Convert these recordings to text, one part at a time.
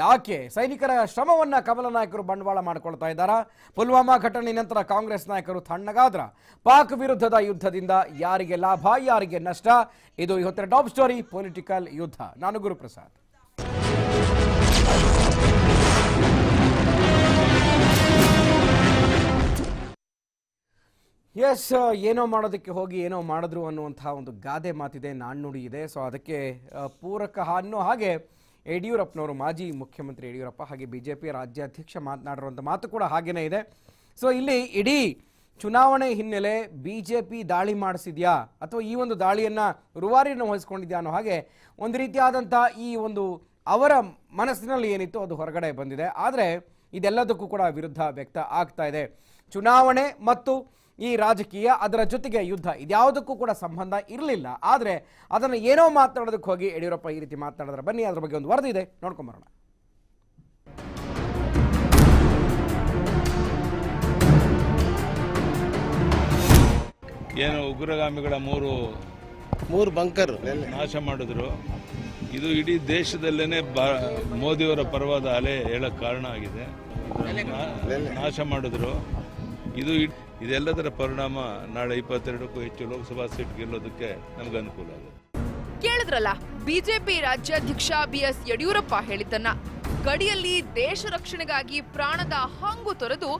ಯಾಕೆ ಸೈನಿಕರ ಶ್ರಮವನ್ನು ಕಮಲ ನಾಯಕರು ಬಂಡವಾಳ ಮಾಡಿಕೊಳ್ತಾ ಇದ್ದಾರಾ? ಪುಲ್ವಾಮಾ ಘಟನೆ ನಂತರ ಕಾಂಗ್ರೆಸ್ ನಾಯಕರು ತಣ್ಣಗಾದ್ರ. ಪಾಕ್ ವಿರುದ್ಧದ ಯುದ್ಧದಿಂದ ಯಾರಿಗೆ ಲಾಭ, ಯಾರಿಗೆ ನಷ್ಟ? ಇದು ಇವತ್ತಿನ ಟಾಪ್ ಸ್ಟೋರಿ, ಪೊಲಿಟಿಕಲ್ ಯುದ್ಧ. ನಾನು ಗುರುಪ್ರಸಾದ್. ಎಸ್ ಏನೋ ಮಾಡೋದಕ್ಕೆ ಹೋಗಿ ಏನೋ ಮಾಡಿದ್ರು ಅನ್ನುವಂತಹ ಒಂದು ಗಾದೆ ಮಾತಿದೆ, ನಾಣ್ಣುಡಿ ಇದೆ. ಸೊ ಅದಕ್ಕೆ ಪೂರಕ ಅನ್ನೋ ಹಾಗೆ ಯಡಿಯೂರಪ್ಪನವರು, ಮಾಜಿ ಮುಖ್ಯಮಂತ್ರಿ ಯಡಿಯೂರಪ್ಪ ಹಾಗೆ ಬಿ ಜೆ ಪಿ ರಾಜ್ಯಾಧ್ಯಕ್ಷ ಮಾತನಾಡಿರುವಂಥ ಮಾತು ಕೂಡ ಹಾಗೇನೇ ಇದೆ. ಸೊ ಇಲ್ಲಿ ಇಡೀ ಚುನಾವಣೆ ಹಿನ್ನೆಲೆ ಬಿ ಜೆ ಪಿ ದಾಳಿ ಮಾಡಿಸಿದ್ಯಾ? ಅಥವಾ ಈ ಒಂದು ದಾಳಿಯನ್ನು ರುವಾರಿಯನ್ನು ವಹಿಸ್ಕೊಂಡಿದ್ಯಾ ಅನ್ನೋ ಹಾಗೆ ಒಂದು ರೀತಿಯಾದಂಥ ಈ ಒಂದು ಅವರ ಮನಸ್ಸಿನಲ್ಲಿ ಏನಿತ್ತು ಅದು ಹೊರಗಡೆ ಬಂದಿದೆ. ಆದರೆ ಇದೆಲ್ಲದಕ್ಕೂ ಕೂಡ ವಿರುದ್ಧ ವ್ಯಕ್ತ ಆಗ್ತಾ ಇದೆ. ಚುನಾವಣೆ ಮತ್ತು ಈ ರಾಜಕೀಯ ಅದರ ಜೊತೆಗೆ ಯುದ್ಧ. ಇದ್ಯಾವುದಕ್ಕೂ ಕೂಡ ಸಂಬಂಧ ಇರಲಿಲ್ಲ. ಆದರೆ ಅದನ್ನು ಏನೋ ಮಾತನಾಡೋದಕ್ಕೆ ಹೋಗಿ ಯಡಿಯೂರಪ್ಪ ಈ ರೀತಿ ಮಾತನಾಡಿದ್ರೆ ಬನ್ನಿ ಅದರ ಬಗ್ಗೆ ಒಂದು ವರದಿ ಇದೆ. ನೋಡ್ಕೊಂಬರೋಣ ಏನು ಉಗ್ರಗಾಮಿಗಳ ಮೂರು ಮೂರು ಬಂಕರ್ ನಾಶ ಮಾಡಿದ್ರು. ಇದು ಇಡೀ ದೇಶದಲ್ಲೇನೆ ಬ ಮೋದಿಯವರ ಪರವಾದ ಅಲೆ ಹೇಳಕ್ ಕಾರಣ ಆಗಿದೆ. ನಾಶ ಮಾಡಿದ್ರು. ಇದು ಇದೆಲ್ಲದರ ಪರಿಣಾಮ ನಾಳೆ ಇಪ್ಪತ್ತೆರಡಕ್ಕೂ ಹೆಚ್ಚು ಲೋಕಸಭಾ ಸೀಟ್ ಗೆಲ್ಲೋದಕ್ಕೆ ನಮ್ಗೆ ಅನುಕೂಲ ಆಗುತ್ತೆ. ಕೇಳಿದ್ರಲ್ಲ, ಬಿಜೆಪಿ ರಾಜ್ಯಾಧ್ಯಕ್ಷ ಬಿಎಸ್ ಯಡಿಯೂರಪ್ಪ ಹೇಳಿದ್ದನ್ನ. ಗಡಿಯಲ್ಲಿ ದೇಶ ರಕ್ಷಣೆಗಾಗಿ ಪ್ರಾಣದ ಹಂಗು ತೊರೆದು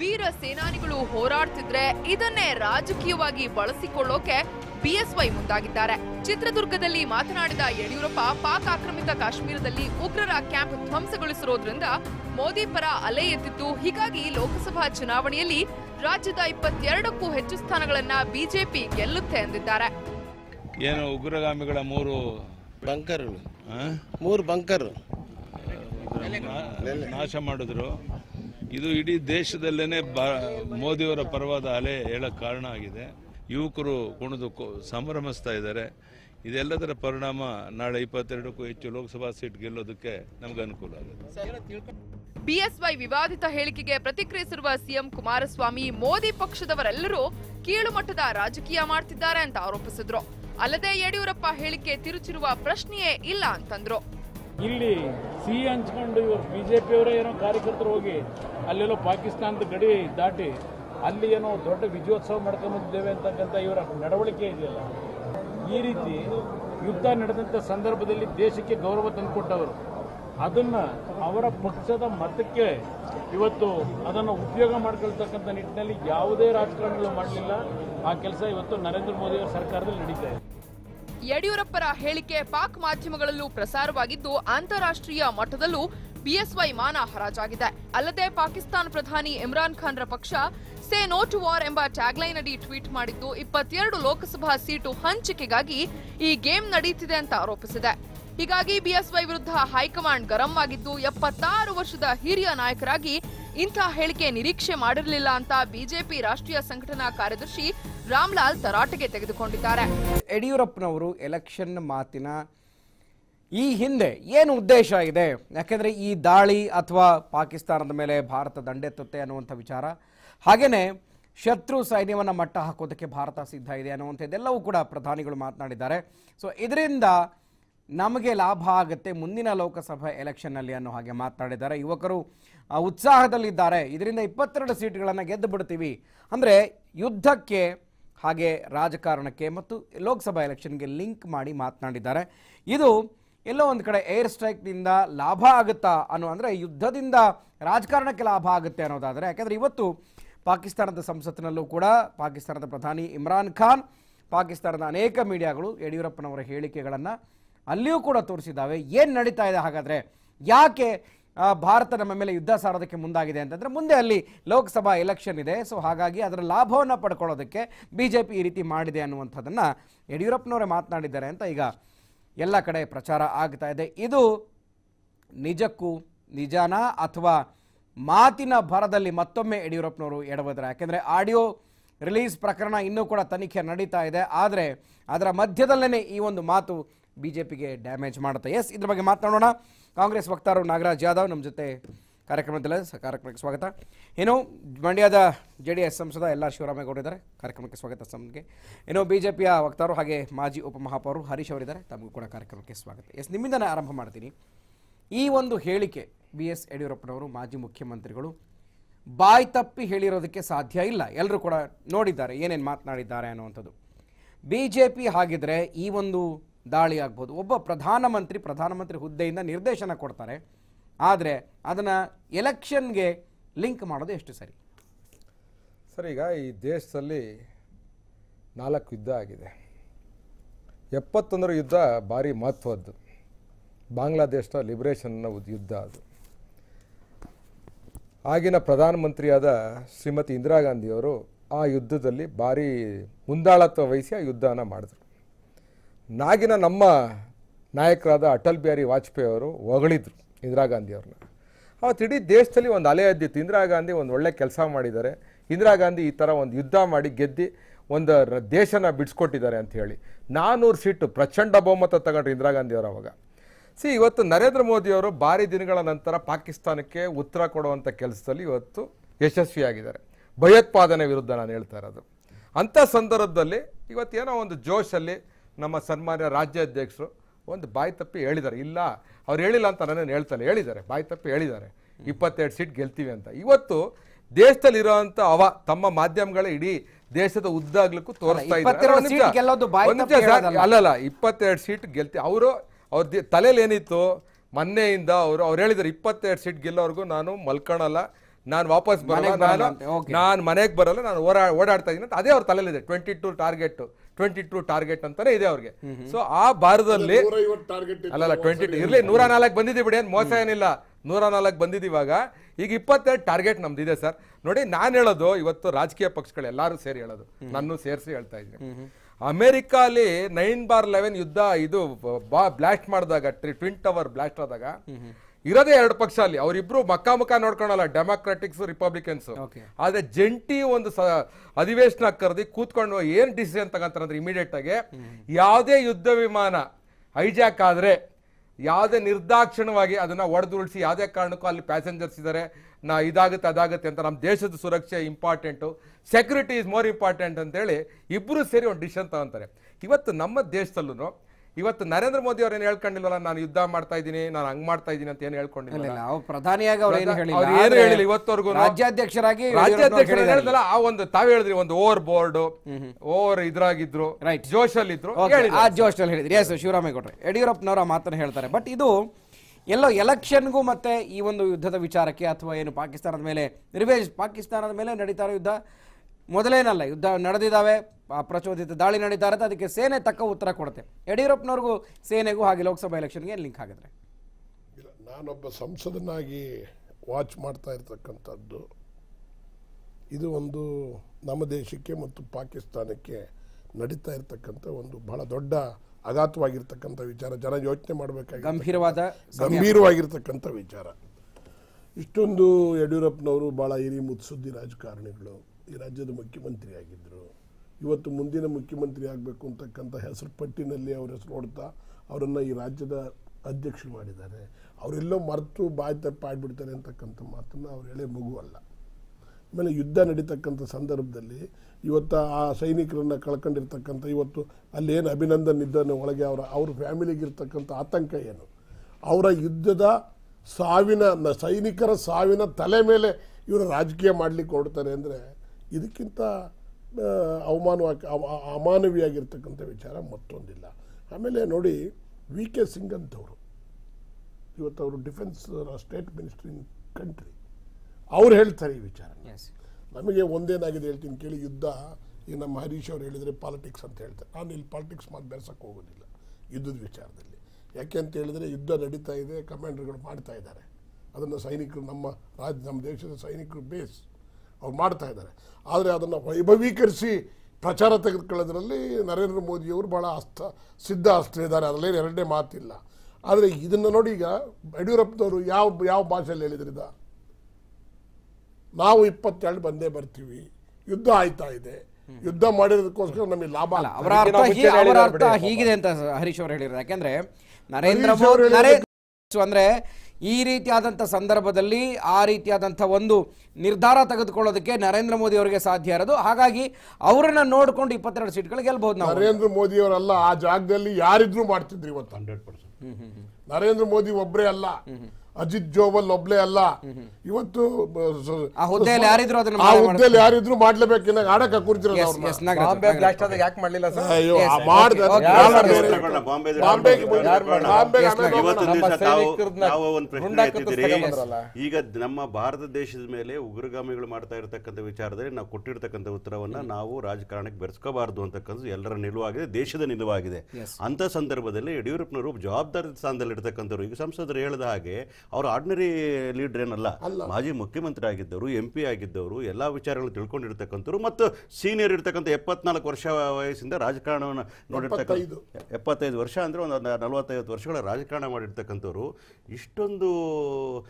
ವೀರ ಸೇನಾನಿಗಳು ಹೋರಾಡ್ತಿದ್ರೆ ಇದನ್ನೇ ರಾಜಕೀಯವಾಗಿ ಬಳಸಿಕೊಳ್ಳೋಕೆ ಬಿಎಸ್ವೈ ಮುಂದಾಗಿದ್ದಾರೆ. ಚಿತ್ರದುರ್ಗದಲ್ಲಿ ಮಾತನಾಡಿದ ಯಡಿಯೂರಪ್ಪ ಪಾಕ್ ಆಕ್ರಮಿತ ಕಾಶ್ಮೀರದಲ್ಲಿ ಉಗ್ರರ ಕ್ಯಾಂಪ್ ಧ್ವಂಸಗೊಳಿಸಿರೋದ್ರಿಂದ ಮೋದಿ ಪರ ಅಲೆ ಎತ್ತಿತ್ತು ಹೀಗಾಗಿ ಲೋಕಸಭಾ ಚುನಾವಣೆಯಲ್ಲಿ ರಾಜ್ಯದ ಇಪ್ಪತ್ತೆರಡಕ್ಕೂ ಹೆಚ್ಚು ಸ್ಥಾನಗಳನ್ನ ಬಿಜೆಪಿ ಗೆಲ್ಲುತ್ತೆ ಎಂದಿದ್ದಾರೆ. ಏನು ಉಗ್ರಗಾಮಿಗಳ ಮೂರು ಬಂಕರ್. ಮೂರು ಬಂಕರ್. ನಾಶ ಮಾಡಿದ್ರು. ಇದು ಇಡೀ ದೇಶದಲ್ಲೇನೆ ಬ ಮೋದಿಯವರ ಪರವಾದ ಅಲೆ ಹೇಳಕ್ ಕಾರಣ ಆಗಿದೆ. ಯುವಕರು ಕುಣಿದು ಸಂಭ್ರಮಿಸ್ತಾ ಇದ್ದಾರೆ. ಇದೆಲ್ಲದರ ಪರಿಣಾಮ ನಾಳೆ ಇಪ್ಪತ್ತೆರಡಕ್ಕೂ ಹೆಚ್ಚು ಲೋಕಸಭಾ ಸೀಟ್ ಗೆಲ್ಲೋದಕ್ಕೆ ನಮ್ಗೆ ಅನುಕೂಲ ಆಗುತ್ತೆ. ಬಿಎಸ್ವೈ ವಿವಾದಿತ ಹೇಳಿಕೆಗೆ ಪ್ರತಿಕ್ರಿಯಿಸಿರುವ ಸಿಎಂ ಕುಮಾರಸ್ವಾಮಿ ಮೋದಿ ಪಕ್ಷದವರೆಲ್ಲರೂ ಕೀಳುಮಟ್ಟದ ರಾಜಕೀಯ ಮಾಡ್ತಿದ್ದಾರೆ ಅಂತ ಆರೋಪಿಸಿದ್ರು. ಅಲ್ಲದೆ ಯಡಿಯೂರಪ್ಪ ಹೇಳಿಕೆ ತಿರುಚಿರುವ ಪ್ರಶ್ನೆಯೇ ಇಲ್ಲ ಅಂತಂದ್ರು. ಇಲ್ಲಿ ಸಿ ಹಂಚ್ಕೊಂಡು ಇವತ್ತು ಬಿಜೆಪಿಯವರೇ ಏನೋ ಕಾರ್ಯಕರ್ತರು ಹೋಗಿ ಅಲ್ಲೆಲ್ಲೋ ಪಾಕಿಸ್ತಾನದ ಗಡಿ ದಾಟಿ ಅಲ್ಲಿ ಏನೋ ದೊಡ್ಡ ವಿಜಯೋತ್ಸವ ಮಾಡ್ಕೊಂಬಂದಿದ್ದೇವೆ ಅಂತಕ್ಕಂಥ ಇವರ ನಡವಳಿಕೆ ಇದೆಯಲ್ಲ? ಈ ರೀತಿ ಯುದ್ಧ ನಡೆದಂಥ ಸಂದರ್ಭದಲ್ಲಿ ದೇಶಕ್ಕೆ ಗೌರವ ತಂದುಕೊಟ್ಟವರು. ಅದನ್ನು ಅವರ ಪಕ್ಷದ ಮತಕ್ಕೆ ಇವತ್ತು ಅದನ್ನು ಉಪಯೋಗ ಮಾಡ್ಕೊಳ್ತಕ್ಕಂಥ ನಿಟ್ಟಿನಲ್ಲಿ ಯಾವುದೇ ರಾಜಕಾರಣಿಗಳು ಮಾಡಲಿಲ್ಲ. ಆ ಕೆಲಸ ಇವತ್ತು ನರೇಂದ್ರ ಮೋದಿ ಅವರ ಸರ್ಕಾರದಲ್ಲಿ ನಡೀತಾ ಇದೆ. ಯಡಿಯೂರಪ್ಪರ ಹೇಳಿಕೆ ಪಾಕ್ ಮಾಧ್ಯಮಗಳಲ್ಲೂ ಪ್ರಸಾರವಾಗಿದ್ದು ಅಂತಾರಾಷ್ಟ್ರೀಯ ಮಟ್ಟದಲ್ಲೂ ಬಿಎಸ್ವೈ ಮಾನ ಹರಾಜಾಗಿದೆ. ಅಲ್ಲದೆ ಪಾಕಿಸ್ತಾನ ಪ್ರಧಾನಿ ಇಮ್ರಾನ್ ಖಾನ್ರ ಪಕ್ಷ ಸೇ ನೋ ಟು ವಾರ್ ಎಂಬ ಟ್ಯಾಗ್ಲೈನ್ ಅಡಿ ಟ್ವೀಟ್ ಮಾಡಿದ್ದು ಇಪ್ಪತ್ತೆರಡು ಲೋಕಸಭಾ ಸೀಟು ಹಂಚಿಕೆಗಾಗಿ ಈ ಗೇಮ್ ನಡೆಯುತ್ತಿದೆ ಅಂತ ಆರೋಪಿಸಿದೆ. ಹೀಗಾಗಿ ಬಿಎಸ್ವೈ ವಿರುದ್ಧ ಹೈಕಮಾಂಡ್ ಗರಂ ಆಗಿದ್ದು ಎಪ್ಪತ್ತಾರು ವರ್ಷದ ಹಿರಿಯ ನಾಯಕರಾಗಿ ಇಂಥ ಹೇಳಿಕೆ ನಿರೀಕ್ಷೆ ಮಾಡಿರಲಿಲ್ಲ ಅಂತ ಬಿಜೆಪಿ ರಾಷ್ಟ್ರೀಯ ಸಂಘಟನಾ ಕಾರ್ಯದರ್ಶಿ ರಾಮ್ಲಾಲ್ ತರಾಟೆಗೆ ತೆಗೆದುಕೊಂಡಿದ್ದಾರೆ. ಯಡಿಯೂರಪ್ಪನವರು ಎಲೆಕ್ಷನ್ ಮಾತಿನ ಈ ಹಿಂದೆ ಏನು ಉದ್ದೇಶ ಇದೆ? ಯಾಕೆಂದರೆ ಈ ದಾಳಿ ಅಥವಾ ಪಾಕಿಸ್ತಾನದ ಮೇಲೆ ಭಾರತ ದಂಡೆತ್ತುತ್ತೆ ಅನ್ನುವಂಥ ವಿಚಾರ. ಹಾಗೆಯೇ ಶತ್ರು ಸೈನ್ಯವನ್ನು ಮಟ್ಟ ಹಾಕೋದಕ್ಕೆ ಭಾರತ ಸಿದ್ಧ ಇದೆ ಅನ್ನುವಂಥದ್ದೆಲ್ಲವೂ ಕೂಡ ಪ್ರಧಾನಿಗಳು ಮಾತನಾಡಿದ್ದಾರೆ. ಸೊ ಇದರಿಂದ ನಮಗೆ ಲಾಭ ಆಗುತ್ತೆ ಮುಂದಿನ ಲೋಕಸಭಾ ಎಲೆಕ್ಷನ್ನಲ್ಲಿ ಅನ್ನೋ ಹಾಗೆ ಮಾತನಾಡಿದ್ದಾರೆ. ಯುವಕರು ಉತ್ಸಾಹದಲ್ಲಿದ್ದಾರೆ. ಇದರಿಂದ ಇಪ್ಪತ್ತೆರಡು ಸೀಟ್ಗಳನ್ನು ಗೆದ್ದು ಬಿಡ್ತೀವಿ. ಅಂದರೆ ಯುದ್ಧಕ್ಕೆ ಹಾಗೆ ರಾಜಕಾರಣಕ್ಕೆ ಮತ್ತು ಲೋಕಸಭಾ ಎಲೆಕ್ಷನ್ಗೆ ಲಿಂಕ್ ಮಾಡಿ ಮಾತನಾಡಿದ್ದಾರೆ. ಇದು ಎಲ್ಲೋ ಒಂದು ಕಡೆ ಏರ್ ಸ್ಟ್ರೈಕ್ನಿಂದ ಲಾಭ ಆಗುತ್ತಾ ಅನ್ನೋ, ಅಂದರೆ ಯುದ್ಧದಿಂದ ರಾಜಕಾರಣಕ್ಕೆ ಲಾಭ ಆಗುತ್ತೆ ಅನ್ನೋದಾದರೆ, ಯಾಕೆಂದರೆ ಇವತ್ತು ಪಾಕಿಸ್ತಾನದ ಸಂಸತ್ತಿನಲ್ಲೂ ಕೂಡ ಪಾಕಿಸ್ತಾನದ ಪ್ರಧಾನಿ ಇಮ್ರಾನ್ ಖಾನ್, ಪಾಕಿಸ್ತಾನದ ಅನೇಕ ಮೀಡಿಯಾಗಳು ಯಡಿಯೂರಪ್ಪನವರ ಹೇಳಿಕೆಗಳನ್ನು ಅಲ್ಲಿಯೂ ಕೂಡ ತೋರಿಸಿದ್ದಾವೆ. ಏನು ನಡೀತಾ ಇದೆ ಹಾಗಾದರೆ? ಯಾಕೆ ಭಾರತ ನಮ್ಮ ಮೇಲೆ ಯುದ್ಧ ಸಾರೋದಕ್ಕೆ ಮುಂದಾಗಿದೆ ಅಂತಂದರೆ ಮುಂದೆ ಅಲ್ಲಿ ಲೋಕಸಭಾ ಎಲೆಕ್ಷನ್ ಇದೆ. ಸೊ ಹಾಗಾಗಿ ಅದರ ಲಾಭವನ್ನು ಪಡ್ಕೊಳ್ಳೋದಕ್ಕೆ ಬಿ ಜೆ ಪಿ ಈ ರೀತಿ ಮಾಡಿದೆ ಅನ್ನುವಂಥದ್ದನ್ನು ಯಡಿಯೂರಪ್ಪನವರೇ ಮಾತನಾಡಿದ್ದಾರೆ ಅಂತ ಈಗ ಎಲ್ಲ ಕಡೆ ಪ್ರಚಾರ ಆಗ್ತಾ ಇದೆ. ಇದು ನಿಜಕ್ಕೂ ನಿಜಾನ ಅಥವಾ ಮಾತಿನ ಭರದಲ್ಲಿ ಮತ್ತೊಮ್ಮೆ ಯಡಿಯೂರಪ್ಪನವರು ಎಡವಿದ್ರೆ? ಯಾಕೆಂದರೆ ಆಡಿಯೋ ರಿಲೀಸ್ ಪ್ರಕರಣ ಇನ್ನೂ ಕೂಡ ತನಿಖೆ ನಡೀತಾ ಇದೆ. ಆದರೆ ಅದರ ಮಧ್ಯದಲ್ಲೇ ಈ ಒಂದು ಮಾತು ಬಿ ಜೆ ಪಿಗೆ ಡ್ಯಾಮೇಜ್ ಮಾಡುತ್ತೆ. ಎಸ್, ಇದ್ರ ಬಗ್ಗೆ ಮಾತನಾಡೋಣ. ಕಾಂಗ್ರೆಸ್ ವಕ್ತಾರರು ನಾಗರಾಜ್ ಯಾದವ್ ನಮ್ಮ ಜೊತೆ ಕಾರ್ಯಕ್ರಮದಲ್ಲಿ ಕಾರ್ಯಕ್ರಮಕ್ಕೆ ಸ್ವಾಗತ. ಏನು ಮಂಡ್ಯದ ಜೆ ಡಿ ಎಸ್ ಸಂಸದ ಎಲ್ ಆರ್ ಶಿವರಾಮೇಗೌಡ ಇದ್ದಾರೆ ಕಾರ್ಯಕ್ರಮಕ್ಕೆ ಸ್ವಾಗತ ತಮಗೆ ಏನು ಬಿ ಜೆ ಪಿಯ ವಕ್ತಾರು ಹಾಗೆ ಮಾಜಿ ಉಪಮಹಾಪೌರರು ಹರೀಶ್ ಅವರಿದ್ದಾರೆ. ತಮಗೂ ಕೂಡ ಕಾರ್ಯಕ್ರಮಕ್ಕೆ ಸ್ವಾಗತ. ಎಸ್, ನಿಮ್ಮಿಂದನೇ ಆರಂಭ ಮಾಡ್ತೀನಿ. ಈ ಒಂದು ಹೇಳಿಕೆ ಬಿ ಎಸ್ ಯಡಿಯೂರಪ್ಪನವರು, ಮಾಜಿ ಮುಖ್ಯಮಂತ್ರಿಗಳು ಬಾಯಿ ತಪ್ಪಿ ಹೇಳಿರೋದಕ್ಕೆ ಸಾಧ್ಯ ಇಲ್ಲ. ಎಲ್ಲರೂ ಕೂಡ ನೋಡಿದ್ದಾರೆ. ಏನೇನು ಮಾತನಾಡಿದ್ದಾರೆ ಅನ್ನುವಂಥದ್ದು. ಬಿ ಜೆ ಪಿ ಹಾಗಿದ್ರೆ ಈ ಒಂದು ದಾಳಿ ಆಗ್ಬೋದು. ಒಬ್ಬ ಪ್ರಧಾನಮಂತ್ರಿ ಪ್ರಧಾನಮಂತ್ರಿ ಹುದ್ದೆಯಿಂದ ನಿರ್ದೇಶನ ಕೊಡ್ತಾರೆ. ಆದರೆ ಅದನ್ನು ಎಲೆಕ್ಷನ್ಗೆ ಲಿಂಕ್ ಮಾಡೋದು ಎಷ್ಟು ಸರಿ? ಸರ್, ಈಗ ಈ ದೇಶದಲ್ಲಿ ನಾಲ್ಕು ಯುದ್ಧ ಆಗಿದೆ. ಎಪ್ಪತ್ತೊಂದರ ಯುದ್ಧ ಭಾರಿ ಮಹತ್ವದ್ದು. ಬಾಂಗ್ಲಾದೇಶದ ಲಿಬರೇಷನ್ ಯುದ್ಧ ಅದು. ಆಗಿನ ಪ್ರಧಾನಮಂತ್ರಿಯಾದ ಶ್ರೀಮತಿ ಇಂದಿರಾ ಗಾಂಧಿಯವರು ಆ ಯುದ್ಧದಲ್ಲಿ ಭಾರಿ ಮುಂದಾಳತ್ವ ವಹಿಸಿ ಆ ಯುದ್ಧನ ಮಾಡಿದ್ರು. ನಾಗಿನ ನಮ್ಮ ನಾಯಕರಾದ ಅಟಲ್ ಬಿಹಾರಿ ವಾಜಪೇಯಿ ಅವರು ಹೊಗಳಿದ್ರು. ಇಂದಿರಾ ಗಾಂಧಿಯವ್ರನ್ನ. ಅವತ್ತು ಇಡೀ ದೇಶದಲ್ಲಿ ಒಂದು ಅಲೆ ಎದ್ದಿತ್ತು. ಇಂದಿರಾ ಗಾಂಧಿ ಒಂದು ಒಳ್ಳೆ ಕೆಲಸ ಮಾಡಿದ್ದಾರೆ. ಇಂದಿರಾ ಗಾಂಧಿ ಈ ಥರ ಒಂದು ಯುದ್ಧ ಮಾಡಿ ಗೆದ್ದು ಒಂದು ದೇಶನ ಬಿಡಿಸ್ಕೊಟ್ಟಿದ್ದಾರೆ ಅಂತ ಹೇಳಿ. ನಾನ್ನೂರು ಸೀಟು ಪ್ರಚಂಡ ಬಹುಮತ ತಗೊಂಡ್ರು ಇಂದಿರಾ ಗಾಂಧಿಯವರು ಅವಾಗ. ಸಿ, ಇವತ್ತು ನರೇಂದ್ರ ಮೋದಿಯವರು ಭಾರಿ ದಿನಗಳ ನಂತರ ಪಾಕಿಸ್ತಾನಕ್ಕೆ ಉತ್ತರ ಕೊಡುವಂಥ ಕೆಲಸದಲ್ಲಿ ಇವತ್ತು ಯಶಸ್ವಿಯಾಗಿದ್ದಾರೆ. ಭಯೋತ್ಪಾದನೆ ವಿರುದ್ಧ ನಾನು ಹೇಳ್ತಾ ಇರೋದು. ಅಂಥ ಸಂದರ್ಭದಲ್ಲಿ ಇವತ್ತೇನೋ ಒಂದು ಜೋಶಲ್ಲಿ ನಮ್ಮ ಸನ್ಮಾನ್ಯ ರಾಜ್ಯಾಧ್ಯಕ್ಷರು ಒಂದು ಬಾಯಿ ತಪ್ಪಿ ಹೇಳಿದ್ದಾರೆ. ಇಲ್ಲ ಅವ್ರು ಹೇಳಿಲ್ಲ ಅಂತ ನನ್ನೇನು ಹೇಳ್ತಾನೆ ಹೇಳಿದ್ದಾರೆ. ಬಾಯಿ ತಪ್ಪಿ ಹೇಳಿದ್ದಾರೆ. ಇಪ್ಪತ್ತೆರಡು ಸೀಟ್ ಗೆಲ್ತೀವಿ ಅಂತ. ಇವತ್ತು ದೇಶದಲ್ಲಿ ಇರೋವಂಥ ಅವ ತಮ್ಮ ಮಾಧ್ಯಮಗಳ ಇಡೀ ದೇಶದ ಉದ್ದಾಗ್ಲಿಕ್ಕೂ ತೋರಿಸ್ತಾ ಇದ್ದಾರೆ. ಅಲ್ಲಲ್ಲ ಇಪ್ಪತ್ತೆರಡು ಸೀಟ್ ಗೆಲ್ತಿ ಅವರು ಅವ್ರ ತಲೆಯಲ್ಲಿ ಏನಿತ್ತು ಮೊನ್ನೆಯಿಂದ ಅವರು ಅವ್ರು ಹೇಳಿದ್ರು ಇಪ್ಪತ್ತೆರಡು ಸೀಟ್ ಗೆಲ್ಲೋರ್ಗು ನಾನು ಮಲ್ಕೊಳಲ್ಲ ನಾನು ವಾಪಸ್ ಬರಲ್ಲ. ನಾನು ನಾನು ಮನೆಗೆ ಬರಲ್ಲ. ನಾನು ಓಡಾ ಓಡಾಡ್ತಾ ಇದ್ದೀನಿ ಅಂತ. ಅದೇ ಅವ್ರ ತಲೆಯಲ್ಲಿದೆ twenty two target twenty two target ಅಂತಾನೆ ಇದೆ ಅವ್ರಿಗೆ. ಸೊ ಆ ಭಾರತದಲ್ಲಿ ಅಲ್ಲ ಟ್ವೆಂಟಿ ಟು ಇರ್ಲಿ ನೂರ ನಾಲ್ಕು ಬಂದಿದ್ದೀವಿ ಬಿಡಿ ಏನು ಮೋಸ ಏನಿಲ್ಲ. ನೂರ ನಾಲ್ಕು ಬಂದಿದ್ದೀವಾಗ ಈಗ ಇಪ್ಪತ್ತೆರಡು ಟಾರ್ಗೆಟ್ ನಮ್ದು ಇದೆ ಸರ್. ನೋಡಿ ನಾನು ಹೇಳೋದು ಇವತ್ತು ರಾಜಕೀಯ ಪಕ್ಷಗಳು ಎಲ್ಲರೂ ಸೇರಿ ಹೇಳೋದು. ನಾನು ಸೇರಿಸಿ ಹೇಳ್ತಾ ಇದ್ದೀನಿ. ಅಮೆರಿಕಾಲಿ ನೈನ್ ಬಾರ್ ಲೆವೆನ್ ಯುದ್ಧ ಇದು ಬಾ ಬ್ಲಾಸ್ಟ್ ಮಾಡಿದಾಗ ಟ್ವಿನ್ ಟವರ್ ಬ್ಲಾಸ್ಟ್ ಆದಾಗ ಇರೋದೇ ಎರಡು ಪಕ್ಷ ಅಲ್ಲಿ. ಅವರಿಬ್ರು ಮಕ್ಕ ಮುಖ ನೋಡ್ಕೊಳಲ್ಲ ಡೆಮಾಕ್ರೆಟಿಕ್ಸ್ ರಿಪಬ್ಲಿಕನ್ಸ್. ಆದ್ರೆ ಜಂಟಿ ಒಂದು ಸ ಅಧಿವೇಶನ ಕರೆದಿ ಕೂತ್ಕೊಂಡು ಏನ್ ಡಿಸಿಷನ್ ತಗೊಂತಾರಂದ್ರೆ ಇಮಿಡಿಯೇಟ್ ಆಗಿ ಯಾವುದೇ ಯುದ್ಧ ವಿಮಾನ ಹೈಜಾಕ್ ಆದ್ರೆ ಯಾವುದೇ ನಿರ್ದಾಕ್ಷಿಣವಾಗಿ ಅದನ್ನ ಒಡೆದುರುಳಿಸಿ ಯಾವುದೇ ಕಾರಣಕ್ಕೂ ಅಲ್ಲಿ ಪ್ಯಾಸೆಂಜರ್ಸ್ ಇದ್ದಾರೆ ನಾ ಇದಾಗುತ್ತೆ ಅದಾಗುತ್ತೆ ಅಂತ ನಮ್ಮ ದೇಶದ ಸುರಕ್ಷೆ important security is more important ಅಂತೇಳಿ ಇಬ್ಬರು ಸೇರಿ ಒಂದು ಡಿಸಿಷನ್ ತಗೊಂತಾರೆ. ಇವತ್ತು ನಮ್ಮ ದೇಶದಲ್ಲೂ ಇವತ್ತು ನರೇಂದ್ರ ಮೋದಿ ಅವ್ರು ಏನು ಹೇಳ್ಕೊಂಡಿಲ್ವಲ್ಲ ನಾನು ಯುದ್ಧ ಮಾಡ್ತಾ ಇದ್ದೀನಿ ನಾನು ಹಂಗ್ ಮಾಡ್ತಾ ಇದ್ದೀನಿ ಅಂತ ಏನು ಹೇಳ್ಕೊಂಡಿಲ್ಲ ಪ್ರಧಾನಿಯಾಗಿ ಅವ್ರು ಏನು ಹೇಳಿಲ್ಲ. ಏನು ಆದ್ರೆ ಹೇಳಿಲ್ಲ ಇವತ್ತವರೆಗೂ ರಾಜ್ಯಾಧ್ಯಕ್ಷರಾಗಿ ರಾಜ್ಯಾಧ್ಯಕ್ಷರು ಆ ಒಂದು ತಾವ್ ಹೇಳಿದ್ರಿ ಒಂದು ಓವರ್ ಬೋರ್ಡ್ ಓವರ್ ಇದ್ರಾಗಿದ್ರು ರೈಟ್ ಜೋಶಲ್ಲಿ ಇದ್ರು. ಆ ಜೋಶಲ್ಲಿ ಹೇಳಿದ್ರಿ. ಎಸ್ ಶಿವರಾಮೇಗೌಡ್ರೆ. ಯಡಿಯೂರಪ್ಪನವರ ಮಾತನ್ನ ಹೇಳ್ತಾರೆ. ಬಟ್ ಇದು ಎಲ್ಲೋ ಎಲೆಕ್ಷನ್ಗೂ ಮತ್ತೆ ಈ ಒಂದು ಯುದ್ಧದ ವಿಚಾರಕ್ಕೆ ಅಥವಾ ಏನು ಪಾಕಿಸ್ತಾನದ ಮೇಲೆ ರಿವೇಜ್ ಪಾಕಿಸ್ತಾನದ ಮೇಲೆ ನಡೀತಾರೋ ಯುದ್ಧ ಮೊದಲೇನಲ್ಲ ಯುದ್ಧ ನಡೆದಿದ್ದಾವೆ ಪ್ರಚೋದಿತ ದಾಳಿ ನಡೀತಾ ಇರುತ್ತೆ ಅದಕ್ಕೆ ಸೇನೆ ತಕ್ಕ ಉತ್ತರ ಕೊಡುತ್ತೆ. ಯಡಿಯೂರಪ್ಪನವ್ರಿಗೂ ಸೇನೆಗೂ ಹಾಗೆ ಲೋಕಸಭಾ ಎಲೆಕ್ಷನ್ಗೆ ಲಿಂಕ್ ಆಗಿದ್ರೆ ಇಲ್ಲ ನಾನೊಬ್ಬ ಸಂಸದನಾಗಿ ವಾಚ್ ಮಾಡ್ತಾ ಇರ್ತಕ್ಕಂಥದ್ದು ಇದು ಒಂದು ನಮ್ಮ ದೇಶಕ್ಕೆ ಮತ್ತು ಪಾಕಿಸ್ತಾನಕ್ಕೆ ನಡೀತಾ ಇರತಕ್ಕಂಥ ಒಂದು ಬಹಳ ದೊಡ್ಡ ಆಘಾತವಾಗಿರ್ತಕ್ಕಂಥ ವಿಚಾರ. ಜನ ಯೋಚನೆ ಮಾಡಬೇಕಾಗಿ ಗಂಭೀರವಾದ ಗಂಭೀರವಾಗಿರ್ತಕ್ಕಂಥ ವಿಚಾರ. ಇಷ್ಟೊಂದು ಯಡಿಯೂರಪ್ಪನವರು ಭಾಳ ಹಿರಿ ಮುತ್ಸುದ್ದಿ ರಾಜಕಾರಣಿಗಳು. ಈ ರಾಜ್ಯದ ಮುಖ್ಯಮಂತ್ರಿ ಆಗಿದ್ದರು ಇವತ್ತು ಮುಂದಿನ ಮುಖ್ಯಮಂತ್ರಿ ಆಗಬೇಕು ಅಂತಕ್ಕಂಥ ಹೆಸರು ಪಟ್ಟಿನಲ್ಲಿ ಅವ್ರ ಹೆಸರು ನೋಡ್ತಾ ಅವರನ್ನು ಈ ರಾಜ್ಯದ ಅಧ್ಯಕ್ಷರು ಮಾಡಿದ್ದಾರೆ. ಅವರೆಲ್ಲೋ ಮರೆತು ಬಾಯಿ ತಪ್ಪಾಡ್ಬಿಡ್ತಾರೆ ಅಂತಕ್ಕಂಥ ಮಾತನ್ನು ಅವ್ರು ಹೇಳೇ ಮಗು ಅಲ್ಲ. ಆಮೇಲೆ ಯುದ್ಧ ನಡೀತಕ್ಕಂಥ ಸಂದರ್ಭದಲ್ಲಿ ಇವತ್ತು ಆ ಸೈನಿಕರನ್ನು ಕಳ್ಕೊಂಡಿರ್ತಕ್ಕಂಥ ಇವತ್ತು ಅಲ್ಲೇನು ಅಭಿನಂದನ್ ಇದ್ದಾನೆ ಒಳಗೆ ಅವರ, ಅವ್ರ ಫ್ಯಾಮಿಲಿಗೆ ಇರ್ತಕ್ಕಂಥ ಆತಂಕ ಏನು? ಅವರ ಯುದ್ಧದ ಸಾವಿನ ಸೈನಿಕರ ಸಾವಿನ ತಲೆ ಮೇಲೆ ಇವರು ರಾಜಕೀಯ ಮಾಡಲಿಕ್ಕೆ ಹೊರಡ್ತಾರೆ ಅಂದರೆ ಇದಕ್ಕಿಂತ ಅವಮಾನವಾಗಿ ಅಮಾನವೀಯಾಗಿರ್ತಕ್ಕಂಥ ವಿಚಾರ ಮತ್ತೊಂದಿಲ್ಲ. ಆಮೇಲೆ ನೋಡಿ ವಿ. ಕೆ. ಸಿಂಗ್ ಅಂತವರು ಇವತ್ತು ಅವರು defence state ministry in country ಅವ್ರು ಹೇಳ್ತಾರೆ ಈ ವಿಚಾರ ನಮಗೆ ಒಂದೇನಾಗಿದೆ ಹೇಳ್ತೀನಿ ಕೇಳಿ ಯುದ್ಧ ಈಗ ನಮ್ಮ ಹರೀಶ್ ಅವ್ರು ಹೇಳಿದರೆ ಪಾಲಿಟಿಕ್ಸ್ ಅಂತ ಹೇಳ್ತಾರೆ. ನಾನು ಇಲ್ಲಿ ಪಾಲಿಟಿಕ್ಸ್ ಮಾಡಿ ಬೆಳೆಸೋಕ್ಕೆ ಹೋಗೋದಿಲ್ಲ ಯುದ್ಧದ ವಿಚಾರದಲ್ಲಿ. ಯಾಕೆ ಅಂತ ಹೇಳಿದರೆ ಯುದ್ಧ ನಡೀತಾ ಇದೆ ಕಮಾಂಡರ್ಗಳು ಮಾಡ್ತಾ ಇದ್ದಾರೆ. ಅದನ್ನು ಸೈನಿಕರು ನಮ್ಮ ರಾಜ್ಯ ನಮ್ಮ ದೇಶದ ಸೈನಿಕರು ಬೇಸ್ ಅವ್ರು ಮಾಡ್ತಾ ಇದ್ದಾರೆ. ಆದರೆ ಅದನ್ನು ವೈಭವೀಕರಿಸಿ ಪ್ರಚಾರ ತೆಗೆದುಕೊಳ್ಳೋದ್ರಲ್ಲಿ ನರೇಂದ್ರ ಮೋದಿಯವರು ಭಾಳ ಅಸ್ತ ಸಿದ್ಧ ಅಸ್ತ್ರಿದ್ದಾರೆ ಅದರಲ್ಲೇನು ಎರಡನೇ ಮಾತಿಲ್ಲ. ಆದರೆ ಇದನ್ನು ನೋಡಿ ಈಗ ಯಡಿಯೂರಪ್ಪನವರು ಯಾವ ಯಾವ ಭಾಷೆಯಲ್ಲಿ ಹೇಳಿದ್ರಿದ ಇದ ನಾವು ಇಪ್ಪತ್ತೆರಡು ಬಂದೇ ಬರ್ತೀವಿ. ಯುದ್ಧ ಆಯ್ತಾ ಇದೆ. ಯುದ್ಧ ಮಾಡಿರೋದಕ್ಕೋಸ್ಕರ ನಮಗೆ ಲಾಭ ಅಲ್ಲ ಅವರ ಅರ್ಥ ಹೀಗಿದೆ ಅಂತ ಹರೀಶ್ ಅವರು ಹೇಳಿರೋದು. ಯಾಕೆಂದ್ರೆ ನರೇಂದ್ರ ಮೋದಿ ಅಂದ್ರೆ ಈ ರೀತಿಯಾದಂಥ ಸಂದರ್ಭದಲ್ಲಿ ಆ ರೀತಿಯಾದಂಥ ಒಂದು ನಿರ್ಧಾರ ತೆಗೆದುಕೊಳ್ಳೋದಕ್ಕೆ ನರೇಂದ್ರ ಮೋದಿ ಅವರಿಗೆ ಸಾಧ್ಯ ಇರೋದು. ಹಾಗಾಗಿ ಅವರನ್ನ ನೋಡ್ಕೊಂಡು ಇಪ್ಪತ್ತೆರಡು ಸೀಟ್ಗಳು ಗೆಲ್ಬಹುದು ನಾವು. ನರೇಂದ್ರ ಮೋದಿ ಅವರೆಲ್ಲ ಆ ಜಾಗದಲ್ಲಿ ಯಾರಿದ್ರು ಮಾಡ್ತಿದ್ರು ಇವತ್ತು. Hundred percent. ನರೇಂದ್ರ ಮೋದಿ ಒಬ್ಬರೇ ಅಲ್ಲ. ಅಜಿತ್ ಜೋವಲ್ ಒಬ್ಳೆ ಅಲ್ಲ. ಇವತ್ತು ಆ ಹುದ್ದೆಯಲ್ಲಿ ಯಾರಿದ್ರು ಅದನ್ನ ಆ ಹುದ್ದೆಯಲ್ಲಿ ಯಾರಿದ್ರು ಮಾಡ್ಲೇಬೇಕು ಬಾಂಬೆ ಬ್ಲಾಸ್ಟ್ ಆದಾಗ ಯಾಕೆ ಮಾಡಲಿಲ್ಲ ಸರ್? ಅಯ್ಯೋ ದಿವಸ ತಾವು ಒಂದು ಪ್ರಶ್ನೆ ಎತ್ತಿದ್ದೀರಿ. ಈಗ ನಮ್ಮ ಭಾರತ ದೇಶದ ಮೇಲೆ ಉಗ್ರಗಾಮಿಗಳು ಮಾಡ್ತಾ ಇರತಕ್ಕಂಥ ವಿಚಾರದಲ್ಲಿ ನಾವು ಕೊಟ್ಟಿರ್ತಕ್ಕಂಥ ಉತ್ತರವನ್ನ ನಾವು ರಾಜಕಾರಣಕ್ಕೆ ಬೆರೆಸ್ಕೋಬಾರದು ಅಂತಕ್ಕಂಥದ್ದು ಎಲ್ಲರ ನಿಲುವಾಗಿದೆ ದೇಶದ ನಿಲುವಾಗಿದೆ. ಅಂತ ಸಂದರ್ಭದಲ್ಲಿ ಯಡಿಯೂರಪ್ಪನವರು ಜವಾಬ್ದಾರಿ ಸ್ಥಾನದಲ್ಲಿ ಇರ್ತಕ್ಕಂಥವ್ರು ಈಗ ಸಂಸದರು ಹೇಳಿದ ಹಾಗೆ ಅವರು ಆರ್ಡಿನರಿ ಲೀಡರ್ ಏನಲ್ಲ ಮಾಜಿ ಮುಖ್ಯಮಂತ್ರಿ ಆಗಿದ್ದವರು ಎಂ ಪಿ ಆಗಿದ್ದವರು ಎಲ್ಲಾ ವಿಚಾರಗಳು ತಿಳ್ಕೊಂಡಿರ್ತಕ್ಕಂಥವ್ರು ಮತ್ತು ಸೀನಿಯರ್ ಇರ್ತಕ್ಕಂಥ ಎಪ್ಪತ್ನಾಲ್ಕು ವರ್ಷ ವಯಸ್ಸಿಂದ ರಾಜಕಾರಣವನ್ನು ನೋಡಿರ್ತಕ್ಕಂಥ ಎಪ್ಪತ್ತೈದು. ವರ್ಷ ಅಂದ್ರೆ ಒಂದು ನಲವತ್ತೈವತ್ತು ವರ್ಷಗಳ ರಾಜಕಾರಣ ಮಾಡಿರ್ತಕ್ಕಂಥವ್ರು. ಇಷ್ಟೊಂದು